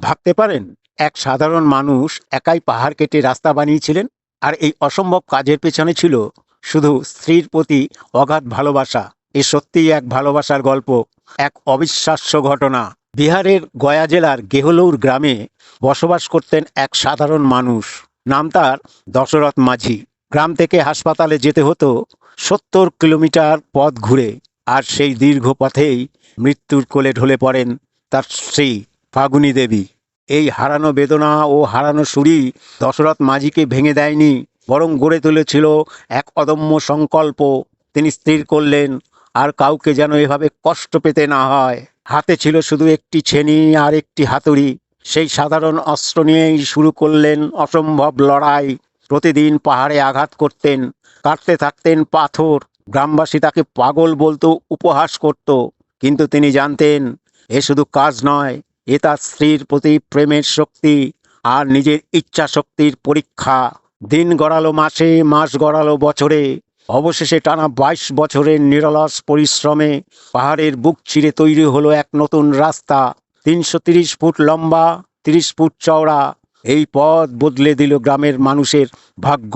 ভাবতে পারেন, এক সাধারণ মানুষ একাই পাহাড় কেটে রাস্তা বানিয়েছিলেন আর এই অসম্ভব কাজের পেছনে ছিল শুধু স্ত্রীর প্রতি অগাধ ভালোবাসা। এ সত্যিই এক ভালোবাসার গল্প, এক অবিশ্বাস্য ঘটনা। বিহারের গয়া জেলার গেহলৌর গ্রামে বসবাস করতেন এক সাধারণ মানুষ, নাম তার দশরথ মাঝি। গ্রাম থেকে হাসপাতালে যেতে হতো সত্তর কিলোমিটার পথ ঘুরে আর সেই দীর্ঘ পথেই মৃত্যুর কোলে ঢলে পড়েন তার স্ত্রী ফাগুনী দেবী। এই হারানো বেদনা ও হারানো সুরি দশরথ মাঝিকে ভেঙে দেয়নি, বরং গড়ে তুলেছিল এক অদম্য সংকল্প। তিনি স্থির করলেন, আর কাউকে যেন এভাবে কষ্ট পেতে না হয়। হাতে ছিল শুধু একটি ছেনি আর একটি হাতুড়ি। সেই সাধারণ অস্ত্র নিয়েই শুরু করলেন অসম্ভব লড়াই। প্রতিদিন পাহাড়ে আঘাত করতেন কাটতে থাকতেন পাথর। গ্রামবাসী তাকে পাগল বলতো উপহাস করত, কিন্তু তিনি জানতেন, এ শুধু কাজ নয় এ তার স্ত্রীর প্রতি প্রেমের শক্তি আর নিজের ইচ্ছা শক্তির পরীক্ষা। দিন গড়ালো মাসে, মাস গড়ালো বছরে। অবশেষে টানা বাইশ বছরের নিরলস পরিশ্রমে পাহাড়ের বুক চিরে তৈরি হলো এক নতুন রাস্তা। তিনশো তিরিশ ফুট লম্বা, তিরিশ ফুট চওড়া। এই পথ বদলে দিল গ্রামের মানুষের ভাগ্য।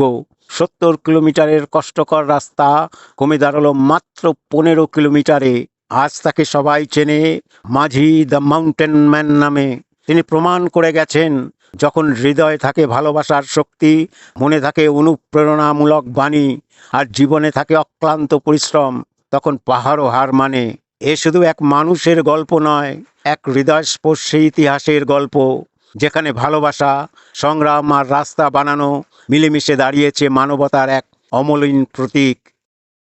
সত্তর কিলোমিটারের কষ্টকর রাস্তা কমে দাঁড়াল মাত্র পনেরো কিলোমিটারে। আজ তাকে সবাই চেনে। মাঝি দ্য মাউন্টেন ম্যান নামে। তিনি প্রমাণ করে গেছেন, যখন হৃদয়ে থাকে ভালোবাসার শক্তি, মনে থাকে অনুপ্রেরণামূলক বাণী, আর জীবনে থাকে অক্লান্ত পরিশ্রম, তখন পাহাড়ও হার মানে। এ শুধু এক মানুষের গল্প নয়, এক হৃদয়স্পর্শী ইতিহাসের গল্প, যেখানে ভালোবাসা, সংগ্রাম আর রাস্তা বানানো মিলেমিশে দাঁড়িয়েছে মানবতার এক অমলিন প্রতীক।